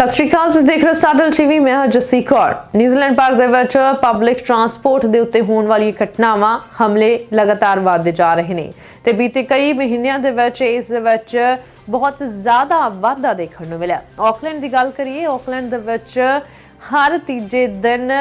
ਸਤਿ ਸ਼੍ਰੀ ਅਕਾਲ, ਤੁਸੀਂ ਦੇਖ ਰਹੇ ਹੋ ਸਾਡਲ ਟੀਵੀ, ਮੈਂ ਹਾਂ ਜੱਸੀ ਕੌਰ। ਨਿਊਜ਼ੀਲੈਂਡ ਭਾਰਤ ਦੇ ਵਿੱਚ ਪਬਲਿਕ ਟਰਾਂਸਪੋਰਟ ਦੇ ਉੱਤੇ ਹੋਣ ਵਾਲੀਆਂ ਘਟਨਾਵਾਂ, ਹਮਲੇ ਲਗਾਤਾਰ ਵਧਦੇ ਜਾ ਰਹੇ ਨੇ। ਤੇ ਬੀਤੇ ਕਈ ਮਹੀਨਿਆਂ ਦੇ ਵਿੱਚ ਇਸ ਦੇ ਵਿੱਚ ਬਹੁਤ ਜ਼ਿਆਦਾ ਵਾਧਾ ਦੇਖਣ ਨੂੰ ਮਿਲਿਆ। ਆਕਲੈਂਡ ਦੀ ਗੱਲ ਕਰੀਏ, ਆਕਲੈਂਡ ਦੇ ਵਿੱਚ ਹਰ ਤੀਜੇ ਦਿਨ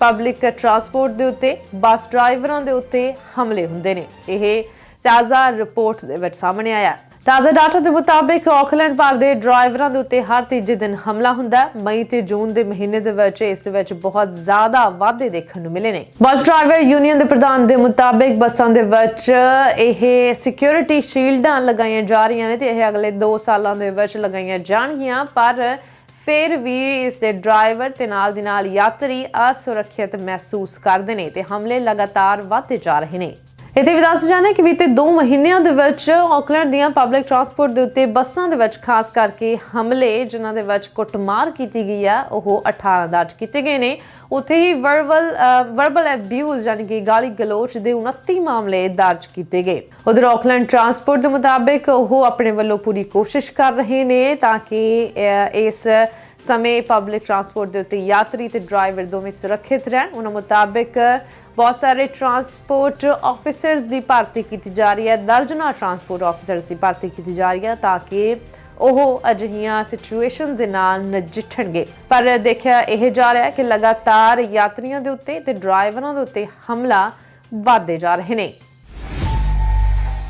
ਪਬਲਿਕ ਟਰਾਂਸਪੋਰਟ ਦੇ ਉੱਤੇ, ਬੱਸ ਡਰਾਈਵਰਾਂ ਦੇ ਉੱਤੇ ਹਮਲੇ ਹੁੰਦੇ ਨੇ। ਇਹ ਤਾਜ਼ਾ ਰਿਪੋਰਟ ਦੇ ਵਿੱਚ ਸਾਹਮਣੇ ਆਇਆ ਤਾਜ਼ਾ ਡਾਟਾ ਦੇ ਮੁਤਾਬਿਕ ਆਕਲੈਂਡ ਭਾਰ ਦੇ ਡਰਾਈਵਰਾਂ ਦੇ ਉੱਤੇ ਹਰ ਤੀਜੇ ਦਿਨ ਹਮਲਾ ਹੁੰਦਾ ਹੈ। ਮਈ ਤੇ ਜੂਨ ਦੇ ਮਹੀਨੇ ਦੇ ਵਿੱਚ ਇਸ ਵਿੱਚ ਬਹੁਤ ਜ਼ਿਆਦਾ ਵਾਧੇ ਦੇਖਣ ਨੂੰ ਮਿਲੇ ਨੇ। ਬੱਸ ਡਰਾਈਵਰ ਯੂਨੀਅਨ ਦੇ ਪ੍ਰਧਾਨ ਦੇ ਮੁਤਾਬਿਕ ਬੱਸਾਂ ਦੇ ਵਿੱਚ ਇਹ ਸਿਕਿਉਰਿਟੀ ਸ਼ੀਲਡਾਂ ਲਗਾਈਆਂ ਜਾ ਰਹੀਆਂ ਨੇ ਤੇ ਇਹ ਅਗਲੇ 2 ਸਾਲਾਂ ਦੇ ਵਿੱਚ ਲਗਾਈਆਂ ਜਾਣਗੀਆਂ, ਪਰ ਫਿਰ ਵੀ ਇਸ ਦੇ ਡਰਾਈਵਰ ਤੇ ਨਾਲ ਦੀ ਨਾਲ ਯਾਤਰੀ ਅਸੁਰੱਖਿਅਤ ਮਹਿਸੂਸ ਕਰਦੇ ਨੇ ਤੇ ਹਮਲੇ ਲਗਾਤਾਰ ਵਧਦੇ ਜਾ ਰਹੇ ਨੇ। ਇੱਥੇ ਵੀ ਦੱਸ ਜਾਣਾ ਕਿ ਬੀਤੇ 2 ਮਹੀਨਿਆਂ ਦੇ ਵਿੱਚ ਆਕਲੈਂਡ ਦੀਆਂ ਪਬਲਿਕ ਟਰਾਂਸਪੋਰਟ ਦੇ ਉੱਤੇ ਬੱਸਾਂ ਦੇ ਵਿੱਚ ਖਾਸ ਕਰਕੇ ਹਮਲੇ, ਜਿਨ੍ਹਾਂ ਦੇ ਵਿੱਚ ਕੁੱਟਮਾਰ ਕੀਤੀ ਗਈ ਆ ਉਹ 18 ਦਰਜ ਕੀਤੇ ਗਏ ਨੇ। ਉੱਥੇ ਹੀ ਵਰਬਲ ਵਰਬਲ ਐਬਿਊਜ਼ ਯਾਨੀ ਕਿ ਗਾਲੀ ਗਲੋਚ ਦੇ 29 ਮਾਮਲੇ ਦਰਜ ਕੀਤੇ ਗਏ। ਉਧਰ ਆਕਲੈਂਡ ਟਰਾਂਸਪੋਰਟ ਦੇ ਮੁਤਾਬਿਕ ਉਹ ਆਪਣੇ ਵੱਲੋਂ ਪੂਰੀ ਕੋਸ਼ਿਸ਼ ਕਰ ਰਹੇ ਨੇ ਤਾਂ ਕਿ ਇਸ ਸਮੇਂ ਪਬਲਿਕ ਟਰਾਂਸਪੋਰਟ ਦੇ ਉੱਤੇ ਯਾਤਰੀ ਤੇ ਡਰਾਈਵਰ ਦੋਵੇਂ ਸੁਰੱਖਿਅਤ ਰਹਿਣ। ਉਹਨਾਂ ਮੁਤਾਬਿਕ ਬਹੁਤ ਸਾਰੇ ਟਰਾਂਸਪੋਰਟ ਆਫੀਸਰਸ ਦੀ ਭਰਤੀ ਕੀਤੀ ਜਾ ਰਹੀ ਹੈ। ਦਰਜਨਾ ਟਰਾਂਸਪੋਰਟ ਆਫੀਸਰਸ ਦੀ ਭਰਤੀ ਕੀਤੀ ਜਾ ਰਹੀ ਹੈ ਤਾਂ ਕਿ ਉਹ ਅਜਿਹੀਆਂ ਸਿਚੁਏਸ਼ਨ ਦੇ ਨਾਲ ਨਜਿੱਠਣਗੇ ਪਰ ਦੇਖਿਆ ਇਹ ਜਾ ਰਿਹਾ ਹੈ ਕਿ ਲਗਾਤਾਰ ਯਾਤਰੀਆਂ ਦੇ ਉੱਤੇ ਤੇ ਡਰਾਈਵਰਾਂ ਦੇ ਉੱਤੇ ਹਮਲਾ ਵਧਦੇ ਜਾ ਰਹੇ ਨੇ।